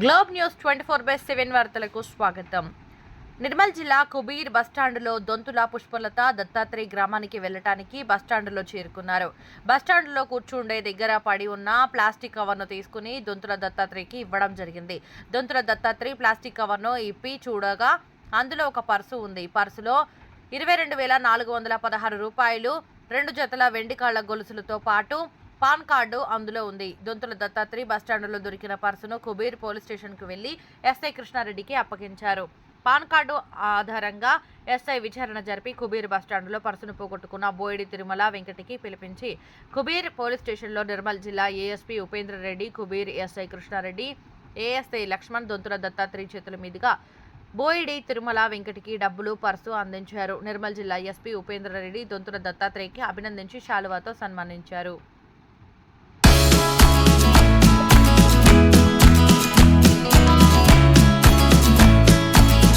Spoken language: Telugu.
Globe news twenty four by seven వార్తలకు స్వాగతం. నిర్మల్ జిల్లా కుబీర్ బస్టాండ్లో దొంతుల పుష్పలత దత్తాత్రేయ గ్రామానికి వెళ్ళటానికి బస్టాండ్లో చేరుకున్నారు. బస్టాండ్లో కూర్చుండే దగ్గర పడి ఉన్న ప్లాస్టిక్ కవర్ను తీసుకుని దొంతుల దత్తాత్రేయకి ఇవ్వడం జరిగింది. దొంతుల దత్తాత్రేయ ప్లాస్టిక్ కవర్ను ఇప్పి చూడగా అందులో ఒక పర్సు ఉంది. పర్సులో ఇరవై రెండు వేల నాలుగు వందల పదహారు రూపాయలు రెండు జతల వెండి కాళ్ళ గొలుసులతో పాటు పాన్ కార్డు అందులో ఉంది. దొంతుల దత్తాత్రి బస్టాండ్లో దొరికిన పర్సును కుబీర్ పోలీస్ స్టేషన్కు వెళ్ళి ఎస్ఐ కృష్ణారెడ్డికి అప్పగించారు. పాన్ కార్డు ఆధారంగా ఎస్ఐ విచారణ జరిపి కుబీర్ బస్టాండ్లో పర్సును పోగొట్టుకున్న బోయిడి తిరుమల వెంకటికి పిలిపించి కుబీర్ పోలీస్ స్టేషన్లో నిర్మల్ జిల్లా ASP Upendra Reddy Kubeer SI Krishnareddy ASI Laxman Donthula Dattatreya చేతుల మీదుగా బోయిడి తిరుమల వెంకటికి డబ్బులు పర్సు అందించారు. నిర్మల్ జిల్లా ఎస్పీ ఉపేంద్ర రెడ్డి దొంతుల దత్తాత్రేయకి అభినందించి శాలువాతో సన్మానించారు.